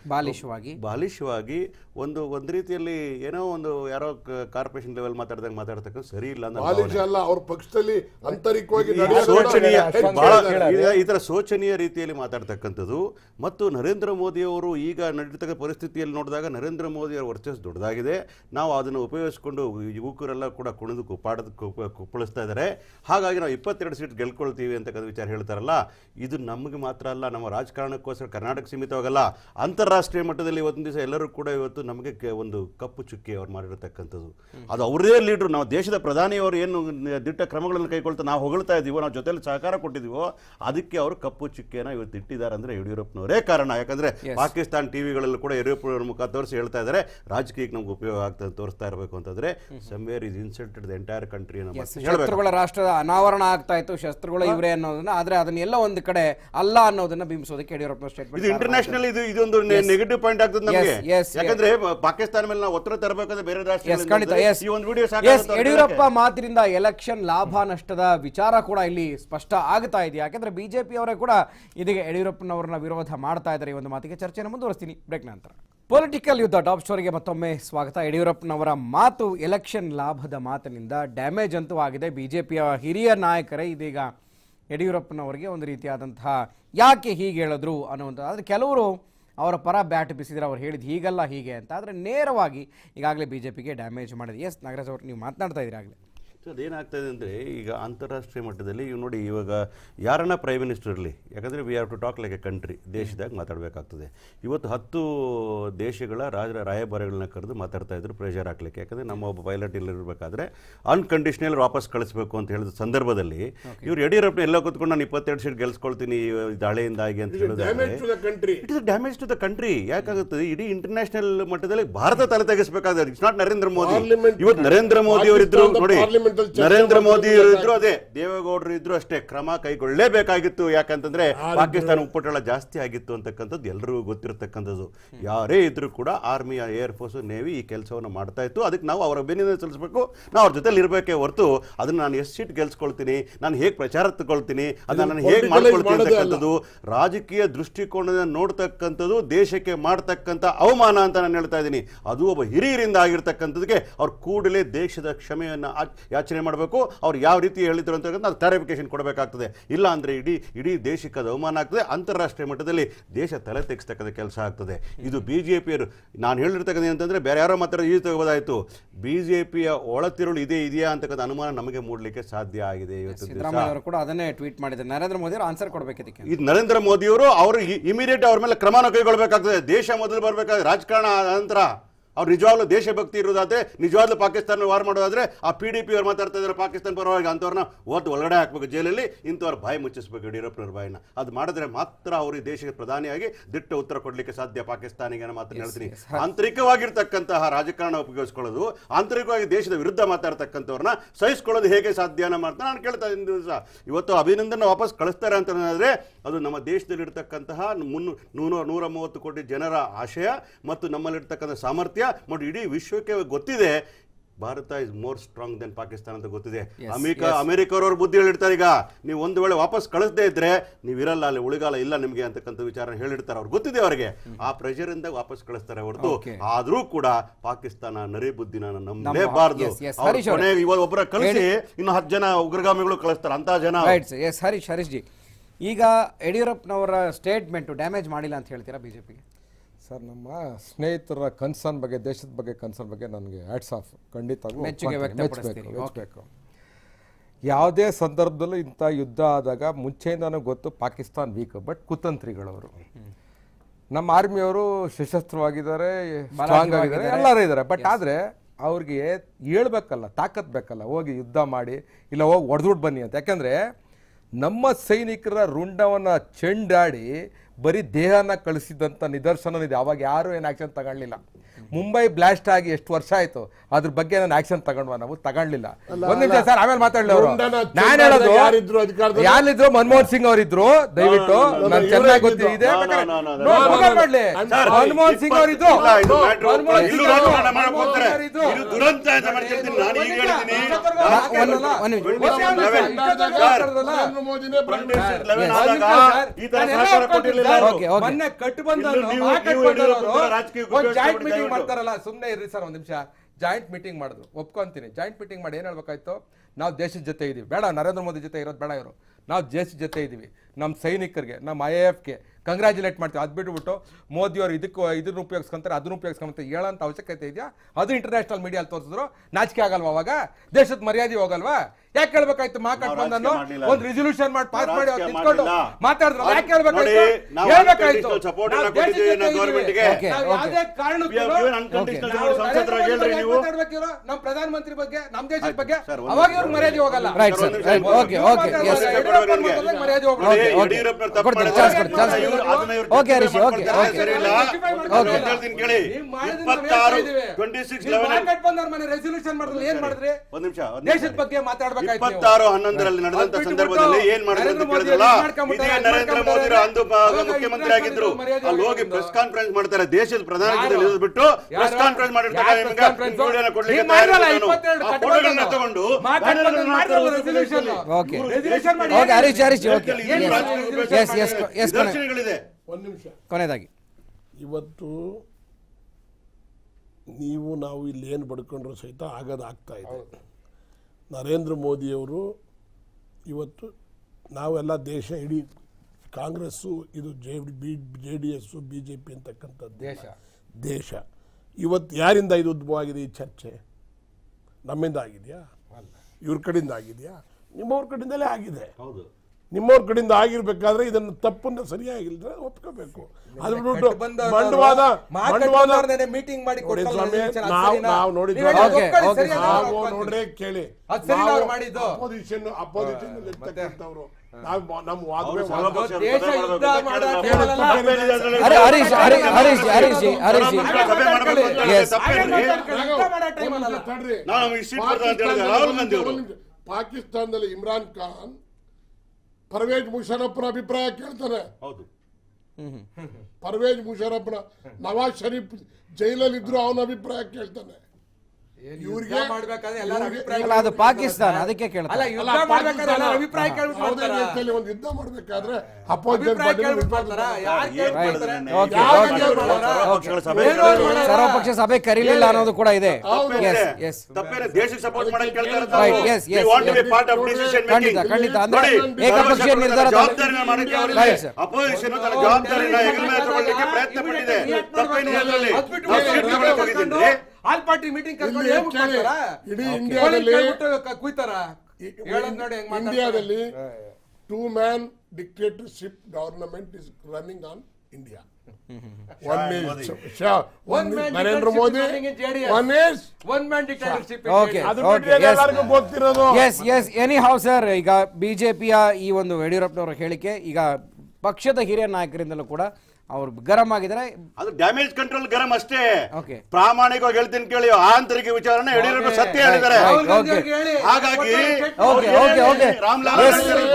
ಬಾಲಿಶವಾಗಿ. ಬಾಲಿಶವಾಗಿ ಒಂದು ಒಂದು ರೀತಿಯಲ್ಲಿ ಏನೋ ಒಂದು ಯಾರೋ ಕಾರ್ಪೊರೇಷನ್ ಲೆವೆಲ್ ಮಾತಾಡಿದಾಗ ಮಾತಾಡ್ತಕ್ಕಂಥ ಸರಿ ಇಲ್ಲ ಅಲ್ಲ ಅವ್ರ ಪಕ್ಷದಲ್ಲಿ ಆಂತರಿಕವಾಗಿ ಶೋಚನೀಯ. ಈ- ಶೋಚನೀಯ ರೀತಿಯಲ್ಲಿ ಮಾತಾಡ್ತಕ್ಕಂಥದ್ದು. ಮತ್ತು ನರೇಂದ್ರ ಮೋದಿ ಅವರು ಈಗ ನಡೀತಕ್ಕ ಪರಿಸ್ಥಿತಿಯಲ್ಲಿ ನೋಡಿದಾಗ ನರೇಂದ್ರ ಮೋದಿ ಅವರ ವರ್ಚಸ್ಸು ದೊಡ್ಡದಾಗಿದೆ. ನಾವು ಅದನ್ನು ಉಪಯೋಗಿಸಿಕೊಂಡು ಯುವಕರೆಲ್ಲ ಕೂಡ ಕುಣಿದು ಕುಪ್ಪಾಡದ ಕುಪ್ಪ- ಕುಪ್ಪಳಿಸ್ತಾ ಇದ್ದಾರೆ. ಹಾಗಾಗಿ ನಾವು ಇಪ್ಪತ್ತೆರಡು ಸೀಟ್ ಗೆಲ್ಕೊಳ್ತೀವಿ ಅಂತಕ್ಕಂಥ ವಿಚಾರ ಹೇಳ್ತಾರಲ್ಲ, ಇದು ನಮಗೆ ಮಾತ್ರ ಅಲ್ಲ, ನಮ್ಮ ರಾಜಕಾರಣಕ್ಕೋಸ್ಕರ ಕರ್ನಾಟಕ ಸೀಮಿತವಾಗಲ್ಲ. ಅಂತಾರಾಷ್ಟ್ರೀಯ ಮಟ್ಟದಲ್ಲಿ ಇವತ್ತಿನ ದಿವಸ ಎಲ್ಲರೂ ಕೂಡ ಇವತ್ತು ನಮಗೆ ಒಂದು ಕಪ್ಪು ಚುಕ್ಕಿ ಅವ್ರು ಮಾಡಿರತಕ್ಕಂಥದ್ದು. ಅದು ಅವರೇ ಲೀಡ್ರು ನಾವು ದೇಶದ ಪ್ರಧಾನಿಯವರು ಏನು ದಿಟ್ಟ ಕ್ರಮಗಳನ್ನು ಕೈಗೊಳ್ತಾ ನಾವು ಹೊಗಳ್ತಾ ಇದ್ದೀವೋ, ನಾವು ಜೊತೆಯಲ್ಲಿ ಸಹಕಾರ ಕೊಟ್ಟಿದ್ದೀವೋ, ಅದಕ್ಕೆ ಅವರು ಕಪ್ಪು ಚುಕ್ಕಿಯನ್ನು ಇವತ್ತು ಇಟ್ಟಿದ್ದಾರೆ ಅಂದರೆ ಯಡಿಯೂರಪ್ಪನವರೇ ಕಾರಣ. ಯಾಕಂದ್ರೆ ಪಾಕಿಸ್ತಾನ್ ಟಿವಿಗಳಲ್ಲೂ ಕೂಡ ಯಡಿಯೂರಪ್ಪನವ್ರ ಮುಖ ತೋರಿಸಿ ಹೇಳ್ತಾ ಇದ್ದಾರೆ. ರಾಜಕೀಯಕ್ಕೆ ನಮ್ಗೆ ಉಪಯೋಗ ಆಗ್ತದೆ ತೋರಿಸ್ತಾ ಇರಬೇಕು ಅಂತಂದ್ರೆ somewhere is insulted the entire country ಶಸ್ತ್ರಗಳ ರಾಷ್ಟ್ರದ ಅನಾವರಣ ಆಗ್ತಾ ಇತ್ತು ಶಸ್ತ್ರಗಳು ಇವರೇ ಅನ್ನೋದನ್ನ ಆದ್ರೆ ಅದನ್ನೆಲ್ಲ ಒಂದು ಕಡೆ ಅಲ್ಲ ಅನ್ನೋದನ್ನ ಬಿಂಬಿಸೋದಕ್ಕೆ ಯಡಿಯೂರಪ್ಪ ಇದು ಸ್ಟೇಟ್ಮೆಂಟ್ ಇಂಟರ್ನ್ಯಾಷನಲ್ ಇದು ಇದೊಂದು ನೆಗೆಟಿವ್ ಪಾಯಿಂಟ್ ಆಗ್ತದೆ ನಮಗೆ. ಯಾಕಂದ್ರೆ ಪಾಕಿಸ್ತಾನ ಮೇಲೆ ನಾವು ಒತ್ತಡ ತರಬೇಕಾದ್ರೆ ಬೇರೆ ರಾಷ್ಟ್ರ ಯಡಿಯೂರಪ್ಪ ಮಾತಿನಿಂದ ಎಲೆಕ್ಷನ್ ಲಾಭ ನಷ್ಟದ ವಿಚಾರ ಕೂಡ ಇಲ್ಲಿ ಸ್ಪಷ್ಟ ಆಗ್ತಾ ಇದೆ. ಯಾಕಂದ್ರೆ ಬಿಜೆಪಿ ಅವರೇ ಕೂಡ ಇದೀಗ ಯಡಿಯೂರಪ್ಪನವರನ್ನ ವಿರೋಧ ಮಾಡ್ತಾ ಇದ್ದಾರೆ ಈ ಒಂದು ಮಾತಿಗೆ ಚರ್ಚೆಯನ್ನು ಮುಂದುವರಿಸ್ತೀನಿ. ಬ್ರೇಕ್ ನಂತರ. ಪೊಲಿಟಿಕಲ್ ಯುದ್ಧ ಟಾಪ್ ಸ್ಟೋರಿಗೆ ಮತ್ತೊಮ್ಮೆ ಸ್ವಾಗತ. ಯಡಿಯೂರಪ್ಪನವರ ಮಾತು ಎಲೆಕ್ಷನ್ ಲಾಭದ ಮಾತಿನಿಂದ ಡ್ಯಾಮೇಜ್ ಅಂತೂ ಆಗಿದೆ. ಬಿಜೆಪಿಯ ಹಿರಿಯ ನಾಯಕರೇ, ಇದೀಗ ಯಡಿಯೂರಪ್ಪನವರಿಗೆ ಒಂದು ರೀತಿಯಾದಂತಹ ಯಾಕೆ ಹೀಗೆ ಹೇಳಿದ್ರು ಅನ್ನುವಂಥ ಆದರೆ ಕೆಲವರು ಅವರ ಪರ ಬ್ಯಾಟ್ ಬಿಸಿದ್ರೆ ಅವ್ರು ಹೇಳಿದ್ದು ಹೀಗಲ್ಲ ಹೀಗೆ ಅಂತ. ಆದರೆ ನೇರವಾಗಿ ಈಗಾಗಲೇ ಬಿ ಜೆ ಪಿಗೆ ಡ್ಯಾಮೇಜ್ ಮಾಡಿದೆ. ಎಸ್ ನಾಗರಾಜ್ ಅವರು, ನೀವು ಮಾತನಾಡ್ತಾ ಇದ್ದೀರಿ ಆಗಲೇ. ಸೊ ಇದೆ ಅಂದರೆ ಈಗ ಅಂತಾರಾಷ್ಟ್ರೀಯ ಮಟ್ಟದಲ್ಲಿ ಇವ್ ನೋಡಿ ಇವಾಗ ಯಾರನ್ನ ಪ್ರೈಮ್ ಮಿನಿಸ್ಟರ್ ಇರಲಿ ಯಾಕಂದರೆ we have to talk like a country ದೇಶದಾಗ ಮಾತಾಡಬೇಕಾಗ್ತದೆ. ಇವತ್ತು ಹತ್ತು ದೇಶಗಳ ರಾಜ ರಾಯಭಾರಿಗಳನ್ನ ಕರೆದು ಮಾತಾಡ್ತಾ ಇದ್ರು ಪ್ರೆಷರ್ ಹಾಕ್ಲಿಕ್ಕೆ. ಯಾಕಂದರೆ ನಮ್ಮ ಒಬ್ಬ ಪೈಲಟ್ ಇಲ್ಲಿರಬೇಕಾದ್ರೆ ಅನ್ಕಂಡೀಷನಲ್ ವಾಪಸ್ ಕಳಿಸ್ಬೇಕು ಅಂತ ಹೇಳಿದ ಸಂದರ್ಭದಲ್ಲಿ ಇವ್ರು ಯಡಿಯೂರಪ್ಪ ಎಲ್ಲ ಕೂತ್ಕೊಂಡು ನಾನು ಇಪ್ಪತ್ತೆರಡು ಸೀಟ್ ಗೆಲ್ಸ್ಕೊಳ್ತೀನಿ ಈ ದಾಳಿಯಿಂದಾಗಿ ಅಂತ ಡ್ಯಾಮೇಜ್ ಟು ಹೇಳಿದ್ರೆ the country it is damage to the country ಯಾಕಾಗುತ್ತದೆ ಇಡೀ ಇಂಟರ್ನ್ಯಾಷನಲ್ ಮಟ್ಟದಲ್ಲಿ ಭಾರತ ತಲೆ ತೆಗೆಸಬೇಕಾದ್ರೆ ಇಟ್ಸ್ ನಾಟ್ ನರೇಂದ್ರ ಮೋದಿ. ಇವತ್ತು ನರೇಂದ್ರ ಮೋದಿ ಅವರಿದ್ರು ನೋಡಿ ನರೇಂದ್ರ ಮೋದಿ ಇದ್ರು ಅದೇ ದೇವೇಗೌಡರು ಇದ್ರು ಅಷ್ಟೇ ಕ್ರಮ ಕೈಗೊಳ್ಳಲೇಬೇಕಾಗಿತ್ತು. ಯಾಕಂತಂದ್ರೆ ಪಾಕಿಸ್ತಾನ ಉಪಟಳ ಜಾಸ್ತಿ ಆಗಿತ್ತು ಅಂತಕ್ಕಂಥದ್ದು ಎಲ್ಲರಿಗೂ ಗೊತ್ತಿರತಕ್ಕಂಥದ್ದು. ಯಾರೇ ಇದ್ರು ಕೂಡ ಆರ್ಮಿ ಏರ್ ಫೋರ್ಸ್ ನೇವಿ ಈ ಕೆಲಸವನ್ನು ಮಾಡ್ತಾ ಇತ್ತು. ಅದಕ್ಕೆ ನಾವು ಅವರ ಬೆನ್ನಿಂದ ಸಲ್ಲಿಸಬೇಕು ನಾವು ಅವ್ರ ಜೊತೆಲಿ ಇರಬೇಕೇ ಹೊರತು ಅದನ್ನ ನಾನು ಎಷ್ಟು ಸೀಟ್ ಗೆಲ್ಸ್ಕೊಳ್ತೀನಿ ನಾನು ಹೇಗೆ ಪ್ರಚಾರ ತಗೊಳ್ತೀನಿ ಅದನ್ನ ನಾನು ಹೇಗೆ ಮಾಡ್ಕೊಳ್ತೀನಿ ಅಂತಕ್ಕಂಥದ್ದು ರಾಜಕೀಯ ದೃಷ್ಟಿಕೋನದಿಂದ ನೋಡ್ತಕ್ಕಂಥದ್ದು ದೇಶಕ್ಕೆ ಮಾಡ್ತಕ್ಕಂಥ ಅವಮಾನ ಅಂತ ನಾನು ಹೇಳ್ತಾ ಇದ್ದೀನಿ. ಅದು ಒಬ್ಬ ಹಿರಿಯರಿಂದ ಆಗಿರ್ತಕ್ಕಂಥದ್ದಕ್ಕೆ ಅವ್ರು ಕೂಡಲೇ ದೇಶದ ಕ್ಷಮೆಯನ್ನು ಯಾಚನೆ ಮಾಡಬೇಕು ಅವ್ರು ಯಾವ ರೀತಿ ಹೇಳಿದ್ರು ಅಂತ ಅದು ಕ್ಲಾರಿಫಿಕೇಶನ್ ಕೊಡಬೇಕಾಗ್ತದೆ. ಇಲ್ಲ ಅಂದರೆ ಇಡೀ ಇಡೀ ದೇಶಕ್ಕೆ ಅದು ಅವಮಾನ ಆಗ್ತದೆ ಅಂತಾರಾಷ್ಟ್ರೀಯ ಮಟ್ಟದಲ್ಲಿ ದೇಶ ತಲೆ ತೆಗಿಸ್ತಕ್ಕಂಥ ಕೆಲಸ ಆಗ್ತದೆ. ಇದು ಬಿ ಜೆ ಪಿಯರು ನಾನು ಹೇಳಿರ್ತಕ್ಕಂಥ ಅಂತಂದರೆ ಬೇರೆ ಯಾರೋ ಮಾತ್ರ ಈ ತಗೋಬೋದಾಯಿತು. ಬಿ ಜೆ ಪಿಯ ಒಳತಿರುಳು ಇದೇ ಇದೆಯಾ ಅಂತಕ್ಕಂಥ ಅನುಮಾನ ನಮಗೆ ಮೂಡಲಿಕ್ಕೆ ಸಾಧ್ಯ ಆಗಿದೆ ಇವತ್ತು ಸಿದ್ದರಾಮಯ್ಯವರು ಕೂಡ ಅದನ್ನೇ ಟ್ವೀಟ್ ಮಾಡಿದ್ದಾರೆ. ನರೇಂದ್ರ ಮೋದಿ ಅವರು ಆನ್ಸರ್ ಕೊಡಬೇಕು ಇದಕ್ಕೆ. ಇದು ನರೇಂದ್ರ ಮೋದಿಯವರು ಅವರು ಇಮಿಡಿಯೇಟ್ ಅವ್ರ ಮೇಲೆ ಕ್ರಮನ ಕೈಗೊಳ್ಬೇಕಾಗ್ತದೆ ದೇಶ ಮೊದಲು ಬರಬೇಕಾದ್ರೆ ರಾಜಕಾರಣ ನಂತರ ಅವ್ರು ನಿಜವಾಗ್ಲೂ ದೇಶಭಕ್ತಿ ಇರೋದಾದ್ರೆ ನಿಜವಾಗ್ಲೂ ಪಾಕಿಸ್ತಾನ ವಾರ್ ಮಾಡೋದಾದ್ರೆ ಆ ಪಿ ಡಿ ಪಿ ಅವ್ರು ಮಾತಾಡ್ತಾ ಇದ್ದಾರೆ ಪಾಕಿಸ್ತಾನ ಪರವಾಗಿ ಅಂಥವ್ರನ್ನ ಓದ್ ಒಳಗಡೆ ಹಾಕ್ಬೇಕು ಜೈಲಲ್ಲಿ. ಇಂಥವ್ರ ಬಾಯಿ ಮುಚ್ಚಿಸ್ಬೇಕು ಯಡಿಯೂರಪ್ಪನವ್ರ ಬಾಯಿನ. ಅದು ಮಾಡಿದ್ರೆ ಮಾತ್ರ ಅವರು ಈ ದೇಶಕ್ಕೆ ಪ್ರಧಾನಿಯಾಗಿ ದಿಟ್ಟ ಉತ್ತರ ಕೊಡಲಿಕ್ಕೆ ಸಾಧ್ಯ ಪಾಕಿಸ್ತಾನಿಗೆ ಮಾತ್ರ ಮಾತನ್ನ ಹೇಳ್ತೀನಿ. ಆಂತರಿಕವಾಗಿರ್ತಕ್ಕಂತಹ ರಾಜಕಾರಣ ಉಪಯೋಗಿಸ್ಕೊಳ್ಳೋದು ಆಂತರಿಕವಾಗಿ ದೇಶದ ವಿರುದ್ಧ ಮಾತಾಡ್ತಕ್ಕಂಥವ್ರನ್ನ ಸಹಿಸ್ಕೊಳ್ಳೋದು ಹೇಗೆ ಸಾಧ್ಯ ಅನ್ನೋ ಮಾತನ್ನ ನಾನು ಕೇಳ್ತಾ ಇದ್ದೀನಿ ದಿವಸ. ಇವತ್ತು ಅಭಿನಂದನ ವಾಪಸ್ ಕಳಿಸ್ತಾರೆ ಅಂತ ಹೇಳಿದ್ರೆ ಅದು ನಮ್ಮ ದೇಶದಲ್ಲಿರ್ತಕ್ಕಂತಹ ಮುನ್ನೂ ನೂರ ನೂರ ಮೂವತ್ತು ಕೋಟಿ ಜನರ ಆಶಯ ಮತ್ತು ನಮ್ಮಲ್ಲಿರ್ತಕ್ಕಂಥ ಸಾಮರ್ಥ್ಯ ಮತ್ತು ಇಡೀ ವಿಶ್ವಕ್ಕೆ ಗೊತ್ತಿದೆ Bharat is more strong then Pakistan ಅಂತ ಗೊತ್ತಿದೆ. ಅಮೆರಿಕ ಅಮೆರಿಕರವ್ರು ಬುದ್ಧಿ ಹೇಳಿರ್ತಾರೆ ಈಗ. ನೀವು ಒಂದು ವೇಳೆ ವಾಪಸ್ ಕಳಿಸದೇ ಇದ್ರೆ ನೀವು ಇರಲ್ಲ ಅಲ್ಲಿ ಉಳಿಗಾಲ ಇಲ್ಲ ನಿಮಗೆ ಅಂತಕ್ಕಂಥ ವಿಚಾರ ಹೇಳಿರ್ತಾರೆ. ಅವ್ರು ಗೊತ್ತಿದೆ ಅವರಿಗೆ. ಆ ಪ್ರೆಷರ್ ಇಂದ ವಾಪಸ್ ಕಳಿಸ್ತಾರೆ ಹೊರತು. ಆದ್ರೂ ಕೂಡ ಪಾಕಿಸ್ತಾನ ನರಿ ಬುದ್ಧಿನ ನಂಬಲೇಬಾರದು. ಒಬ್ಬರ ಕಳಿಸಿ ಇನ್ನು ಹತ್ತು ಜನ ಉಗ್ರಗಾಮಿಗಳು ಕಳಿಸ್ತಾರೆ ಅಂತ ಜನ. ಹರೀಶ್ ಹರೀಶ್ ಜಿ ಈಗ ಯಡಿಯೂರಪ್ಪನವರ ಸ್ಟೇಟ್ಮೆಂಟ್ ಡ್ಯಾಮೇಜ್ ಮಾಡಿಲ್ಲ ಅಂತ ಹೇಳ್ತೀರಾ ಬಿಜೆಪಿಗೆ ಸರ್ ನಮ್ಮ ಸ್ನೇಹಿತರ ಕನ್ಸರ್ನ್ ಬಗ್ಗೆ ದೇಶದ ಬಗ್ಗೆ ಕನ್ಸರ್ನ್ ಬಗ್ಗೆ ನನಗೆ ಹ್ಯಾಟ್ಸ್ ಆಫ್. ಖಂಡಿತ. ಮೆಚ್ಚಬೇಕು ಮೆಚ್ಚಬೇಕು. ಯಾವುದೇ ಸಂದರ್ಭದಲ್ಲೂ ಇಂಥ ಯುದ್ಧ ಆದಾಗ ಮುಂಚೆಯಿಂದನೂ ಗೊತ್ತು ಪಾಕಿಸ್ತಾನ್ ವೀಕ್ ಬಟ್ ಕುತಂತ್ರಿಗಳವರು. ನಮ್ಮ ಆರ್ಮಿಯವರು ಸಶಸ್ತ್ರವಾಗಿದ್ದಾರೆ ಸ್ಟ್ರಾಂಗ್ ಆಗಿದ್ದಾರೆ ಎಲ್ಲರೂ ಇದ್ದಾರೆ. ಬಟ್ ಆದರೆ ಅವ್ರಿಗೆ ಹೇಳ್ಬೇಕಲ್ಲ ತಾಕತ್ ಬೇಕಲ್ಲ ಹೋಗಿ ಯುದ್ಧ ಮಾಡಿ ಇಲ್ಲ ಹೋಗಿ ಹೊಡೆದ್ಬಿಟ್ಟು ಬನ್ನಿ ಅಂತ. ಯಾಕಂದರೆ ನಮ್ಮ ಸೈನಿಕರ ರುಂಡವನ್ನು ಚೆಂಡಾಡಿ ಬರೀ ದೇಹನ ಕಳಿಸಿದಂಥ ನಿದರ್ಶನವಿದೆ. ಅವಾಗ ಯಾರೂ ಏನು ಆ್ಯಕ್ಷನ್ ತಗೊಳ್ಳಿಲ್ಲ. ಮುಂಬೈ ಬ್ಲಾಸ್ಟ್ ಆಗಿ ಎಷ್ಟು ವರ್ಷ ಆಯ್ತು ಅದ್ರ ಬಗ್ಗೆ ನಾನು ಆಕ್ಷನ್ ತಗೊಂಡ್ವ ನಾವು ತಗೊಂಡಿಲ್ಲ ಒಂದ್ ನಿಮಿಷ ಸರ್ ಆಮೇಲೆ ಮಾತಾಡ್ಲಿ ಅವರು ನಾನು ಹೇಳೋದು ಯಾರಿದ್ರು ಮನಮೋಹನ್ ಸಿಂಗ್ ಅವರಿದ್ರು ದಯವಿಟ್ಟು ನಾನು ಚೆನ್ನಾಗಿ ಗೊತ್ತಿದೆ. ಮಾಡ್ಲಿ. ಮನಮೋಹನ್ ಸಿಂಗ್ ಅವರಿದ್ರು. ಮನಮೋಹನ್ ಸಿಂಗ್. ಮೊನ್ನೆ ಕಟ್ಟು ಬಂದ ಜಾಯಿಂಟ್ ಮೀಟಿಂಗ್. ಮಾಡ್ತಾರಲ್ಲ ಸುಮ್ಮನೆ ಇರ್ರಿ ಸರ್, ಒಂದು ನಿಮಿಷ. ಜಾಯಿಂಟ್ ಮೀಟಿಂಗ್ ಮಾಡಿದ್ರು. ಒಪ್ಕೊಂತೀನಿ. ಜಾಯಿಂಟ್ ಮೀಟಿಂಗ್ ಮಾಡಿ ಏನು ಹೇಳ್ಬೇಕಾಯ್ತು? ನಾವು ದೇಶದ ಜೊತೆ ಇದೀವಿ. ಬೇಡ, ನರೇಂದ್ರ ಮೋದಿ ಜೊತೆ ಇರೋದು ಬೇಡ ಇವರು. ನಾವು ದೇಶದ ಜೊತೆ ಇದ್ದೀವಿ ನಮ್ಮ ಸೈನಿಕರಿಗೆ ನಮ್ಮ ಐ ಎಫ್ಗೆ ಕಂಗ್ರ್ಯಾಚುಲೇಟ್ ಮಾಡ್ತೀವಿ. ಅದು ಬಿಟ್ಬಿಟ್ಟು ಮೋದಿಯವರು ಇದಕ್ಕೂ ಇದನ್ನು ಉಪಯೋಗಿಸ್ಕೊಂತಾರೆ, ಅದನ್ನು ಉಪಯೋಗಿಸ್ಕೊಂತಾರೆ ಹೇಳೋಂಥ ಅವಶ್ಯಕತೆ ಇದೆಯಾ? ಅದು ಇಂಟರ್ನ್ಯಾಷನಲ್ ಮೀಡಿಯಲ್ಲಿ ತೋರಿಸಿದ್ರು. ನಾಚಿಕೆ ಆಗಲ್ವಾ ಅವಾಗ? ದೇಶದ ಮರ್ಯಾದೆ ಹೋಗಲ್ವಾ? ಯಾಕೆ ಹೇಳ್ಬೇಕಾಯ್ತು? ಬಂದನ್ನು ಮಾಡ್ಲಿಲ್ಲ. ಒಂದು ರೆಸಲ್ಯೂಷನ್ ಮಾಡಿ ಪಾಸ್ ಮಾಡಿ ನಿಂತ್ಕೊಂಡು ಮಾತಾಡಿದ್ರು. ಯಾಕೆ ಹೇಳ್ಬೇಕಾಯ್ತು? ನಾವು ಹೇಳ್ಬೇಕಾಯ್ತು. ಯಾವುದೇ ಕಾರಣಕ್ಕೂ. ಮಾತಾಡ್ಬೇಕಿರೋ? ನಮ್ಮ ಪ್ರಧಾನಮಂತ್ರಿ ಬಗ್ಗೆ ನಮ್ಮ ದೇಶದ ಬಗ್ಗೆ ಅವಾಗ. ಇವ್ರಿಗೆ ಮರ್ಯಾದೆ ಹೋಗಲ್ಲ. ರೈಟ್ ಸರ್ ಓಕೆ ಓಕೆ ಮರ್ಯಾದೆ ಹೋಗಲ್ಲ ಕೊಡಿ. ಇವ್ರು- ಇವ್ರು ಹರೀಶ್, ಹೇಳ್ತೀನಿ ಕೇಳಿ. ನೀವು ಮಾಡಿದ್ರೆ ಮಾರ್ಕೆಟ್ ಬಂದವ್ರ ಮನೆ ರೆಸಲ್ಯೂಷನ್ ಏನ್ ಮಾಡಿದ್ರಿ? ಒಂದ್ ನಿಮಿಷ ದೇಶದ ಬಗ್ಗೆ ಮಾತಾಡ್ಬೇಕಾಯ್ತು ನೀವು. ಇಪ್ಪತ್ತಾರು ಹನ್ನೊಂದರಲ್ಲಿ ನಡೆದಂತ ಸಂದರ್ಭದಲ್ಲಿ ಏನ್ ಮಾಡಿದ್ರು ಅಂತ ನರೇಂದ್ರ ಮೋದಿ ಅಂದು ಮುಖ್ಯಮಂತ್ರಿ ಆಗಿದ್ರು. ಅಲ್ಲಿ ಹೋಗಿ. ಪ್ರೆಸ್ ಕಾನ್ಫರೆನ್ಸ್ ಮಾಡ್ತಾರೆ. ದೇಶದ ಪ್ರಧಾನಿ? ಬಿಟ್ಟು ಪ್ರೆಸ್ ಕಾನ್ಫರೆನ್ಸ್ ಮಾಡಿರ್ತಾರೆ. ತಗೊಂಡು ಕೊನೆಯದಾಗಿ ಇವತ್ತು ನೀವು ನಾವು ಇಲ್ಲಿ ಏನು ಬಡ್ಕೊಂಡ್ರು ಸಹಿತ ಆಗದಾಗ್ತಾ ಆಗ್ತಾ ಇದೆ. ನರೇಂದ್ರ ಮೋದಿಯವರು ಇವತ್ತು ನಾವೆಲ್ಲ ದೇಶ ಇಡೀ ಕಾಂಗ್ರೆಸ್ಸು ಇದು J B J D S B J P ಅಂತಕ್ಕಂಥ ದೇಶ. ದೇಶ. ಇವತ್ತು ಯಾರಿಂದ ಇದು ಉದ್ಭವ ಆಗಿದೆ ಈ ಚರ್ಚೆ? ನಮ್ಮಿಂದ ಆಗಿದೆಯಾ? ಇವ್ರ ಕಡೆಯಿಂದ ಆಗಿದೆಯಾ? ನಿಮ್ಮವ್ರ ಕಡೆಯಿಂದಲೇ ಆಗಿದೆ. ಹೌದು. ನಿಮ್ಮವ್ರ ಕಡೆಯಿಂದ ಆಗಿರ್ಬೇಕಾದ್ರೆ ಇದನ್ನ ತಪ್ಪನ್ನ ಸರಿಯಾಗಿಲ್ಲ ಒಪ್ಕೋಬೇಕು ಅದು ಬಿಟ್ಟು ನೆನ್ನೆ meeting ಮಾಡಿ ಸ್ವಾಮಿ, ನಾವು ನಾವು ನೋಡಿದ್ವಿ. ನೋಡ್ರೆ ಕೇಳಿ. ಅಪೋಸಿಷನ್ ಅಪೋಸಿಷನ್ ಇರ್ತಕ್ಕಂಥವ್ರು ಹರೀಶ್ ಹರೀಶ್ ಹರೀಶ್ ಹರೀಶ್ ಪಾಕಿಸ್ತಾನದಲ್ಲಿ ಇಮ್ರಾನ್ ಖಾನ್ ಪರ್ವೇಜ್ ಮುಷರಪ್ಪನ ಅಭಿಪ್ರಾಯ ಕೇಳ್ತಾರೆ. ಹೌದು. ಪರ್ವೇಜ್ ಮುಷರಫ್ನ ನವಾಜ್ ಶರೀಫ್ ಜೈಲಲ್ಲಿ ಇದ್ರು ಅವನ ಅಭಿಪ್ರಾಯ ಕೇಳ್ತಾನೆ. ಇವ್ರಿಗೆ- ಯುದ್ಧ ಮಾಡ್ಬೇಕಾದ್ರೆ ಎಲ್ಲರ ಅಭಿಪ್ರಾಯ ಅಲ್ಲ ಅದು ಪಾಕಿಸ್ತಾನ ಅದಕ್ಕೆ ಯುದ್ಧ ಮಾಡ್ಬೇಕಾದ್ರೆ ಎಲ್ಲರ ಅಭಿಪ್ರಾಯ ಒಂದು ಮಾಡ್ಬೇಕಾದ್ರೆ ಅಭಿಪ್ರಾಯ. ಸರ್ವಪಕ್ಷ ಸಭೆ ಕರೀಲಿಲ್ಲ ಅನ್ನೋದು ಕೂಡ ಇದೆ. ಖಂಡಿತ. ಖಂಡಿತ. ಅಂದ್ರೆ ಏಕಪಕ್ಷೀಯ ನಿರ್ಧಾರ ಜವಾಬ್ದಾರಿನ ಆಲ್ ಪಾರ್ಟಿ ಮೀಟಿಂಗ್ ಕುಯ್ತಾರ? ನೋಡಿ ಹೆಂಗ್ ಮಾತಾಡ್ತಾರೆ. ಇಂಡಿಯಾದಲ್ಲಿ two man dictatorship government is running on India Narendra Modi. Anyhow sir ಈಗ ಬಿಜೆಪಿಯ ಈ ಒಂದು ಯಡಿಯೂರಪ್ಪನವರ ಹೇಳಿಕೆ ಈಗ ಪಕ್ಷದ ಹಿರಿಯ ನಾಯಕರಿಂದಲೂ ಕೂಡ ಅವರು ಗರಂ ಆಗಿದ್ರೆ ಅದು ಡ್ಯಾಮೇಜ್ ಕಂಟ್ರೋಲ್ ಗರಂ ಅಷ್ಟೇ. ಪ್ರಾಮಾಣಿಕವಾಗಿ ಹೇಳ್ತೀನಿ ಕೇಳಿ ಆಂತರಿಕ ವಿಚಾರನ ಯಡಿಯೂರಪ್ಪ ಸತ್ಯ ಹೇಳಿದ್ದಾರೆ. ಹಾಗಾಗಿ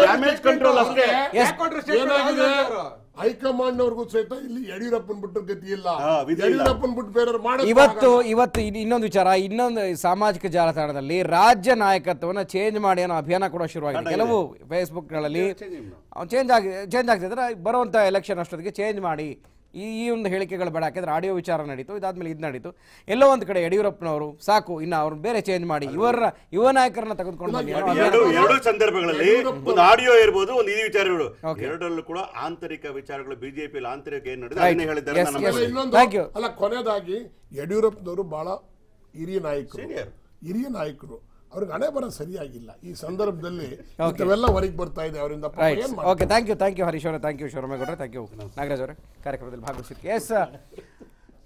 ಡ್ಯಾಮೇಜ್ ಕಂಟ್ರೋಲ್ ಅಷ್ಟೇ. ಹೈಕಮಾಂಡ್ ಅವ್ರಿಗೂ ಸಹಿತ ಇಲ್ಲಿ ಯಡಿಯೂರಪ್ಪನ್ ಬಿಟ್ಟು ಗತಿ ಇಲ್ಲ. ಯಡಿಯೂರಪ್ಪನ್ ಬಿಟ್ಟು ಬೇರೆ ಇವತ್ತು ಇವತ್ತು ಇನ್- ಇನ್ನೊಂದು ವಿಚಾರ ಇನ್ನೊಂದು ಸಾಮಾಜಿಕ ಜಾಲತಾಣದಲ್ಲಿ ರಾಜ್ಯ ನಾಯಕತ್ವವನ್ನು ಚೇಂಜ್ ಮಾಡಿ ಅನ್ನೋ ಅಭಿಯಾನ ಕೂಡ ಶುರುವಾಗಿದೆ. ಕೆಲವು ಫೇಸ್ಬುಕ್ಗಳಲ್ಲಿ ಚೇಂಜ್ ಆಗಿ ಚೇಂಜ್ ಆಗ್ತಿದ್ರೆ ಬರುವಂಥ ಎಲೆಕ್ಷನ್ ಅಷ್ಟೊತ್ತಿಗೆ ಚೇಂಜ್ ಮಾಡಿ ಈ ಈ ಒಂದು ಹೇಳಿಕೆಗಳು ಬೇಡ. ಯಾಕೆಂದ್ರೆ ಆಡಿಯೋ ವಿಚಾರ ನಡೀತು ಇದಾದ್ಮೇಲೆ ಇದು ನಡೀತು. ಎಲ್ಲೋ ಒಂದು ಕಡೆ ಯಡಿಯೂರಪ್ಪನವರು ಸಾಕು ಇನ್ನು ಅವ್ರು ಬೇರೆ ಚೇಂಜ್ ಮಾಡಿ. ಇವರ ಯುವ ನಾಯಕರನ್ನ ತೆಗೆದುಕೊಂಡು ಬನ್ನಿ. ಎರಡು ಎರಡು ಸಂದರ್ಭಗಳಲ್ಲಿ ಒಂದು ಆಡಿಯೋ ಇರ್ಬೋದು ಒಂದು ಈ ವಿಚಾರಗಳು. ಎರಡರಲ್ಲೂ ಕೂಡ ಆಂತರಿಕ ವಿಚಾರಗಳು ಬಿಜೆಪಿ ಆಂತರಿಕ ಏನು ನಡೆದಿದೆ ಹೇಳಿದ್ದಾರೆ. ಅಲ್ಲ ಕೊನೆಯದಾಗಿ ಯಡಿಯೂರಪ್ಪನವರು ಬಹಳ ಹಿರಿಯ ನಾಯಕರು. ಹಿರಿಯ ನಾಯಕರು. ಅವ್ರಿಗೆ ಹಣೆ ಬರ ಸರಿಯಾಗಿಲ್ಲ. ಈ ಸಂದರ್ಭದಲ್ಲಿ ಇಂಥವೆಲ್ಲ ಹೊರಗೆ ಬರ್ತಾ ಇದೆ ಅವರಿಂದ okay thank you thank you Harish ಅವರೇ thank you Shivaramegowda thank you Nagaraj ಅವರೇ ಕಾರ್ಯಕ್ರಮದಲ್ಲಿ ಭಾಗವಹಿಸಿದ್ಕೆ ಎಸ್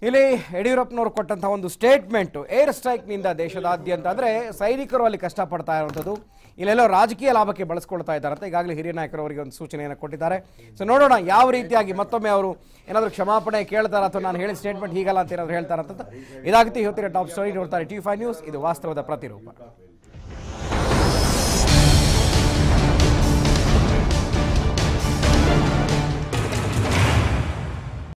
ಇಲ್ಲಿ ಯಡಿಯೂರಪ್ಪನವರು ಕೊಟ್ಟಂತಹ ಒಂದು ಸ್ಟೇಟ್ಮೆಂಟು ಏರ್ ಸ್ಟ್ರೈಕ್ನಿಂದ ದೇಶದಾದ್ಯಂತ ಅಂದರೆ ಸೈನಿಕರು ಅಲ್ಲಿ ಕಷ್ಟಪಡ್ತಾ ಇರುವಂಥದ್ದು. ಇಲ್ಲೆಲ್ಲೋ ರಾಜಕೀಯ ಲಾಭಕ್ಕೆ ಬಳಸ್ಕೊಳ್ತಾ ಅಂತ ಈಗಾಗಲೇ ಹಿರಿಯ ನಾಯಕರು ಅವರಿಗೆ ಒಂದು ಸೂಚನೆಯನ್ನು ಕೊಟ್ಟಿದ್ದಾರೆ. ಸೊ ನೋಡೋಣ ಯಾವ ರೀತಿಯಾಗಿ ಮತ್ತೊಮ್ಮೆ ಅವರು ಏನಾದರೂ ಕ್ಷಮಾಪಣೆ ಕೇಳ್ತಾರೆ ಅಥವಾ ನಾನು ಹೇಳಿದ ಸ್ಟೇಟ್ಮೆಂಟ್ ಹೀಗಲ್ಲ ಅಂತ ಏನಾದರೂ ಹೇಳ್ತಾರಂತ ಇದಾಗುತ್ತೆ ಇವತ್ತಿನ ಟಾಪ್ ಸ್ಟೋರಿ ನೋಡ್ತಾರೆ ಟಿ ಫೈವ್ ನ್ಯೂಸ್ ಇದು ವಾಸ್ತವದ ಪ್ರತಿರೂಪ.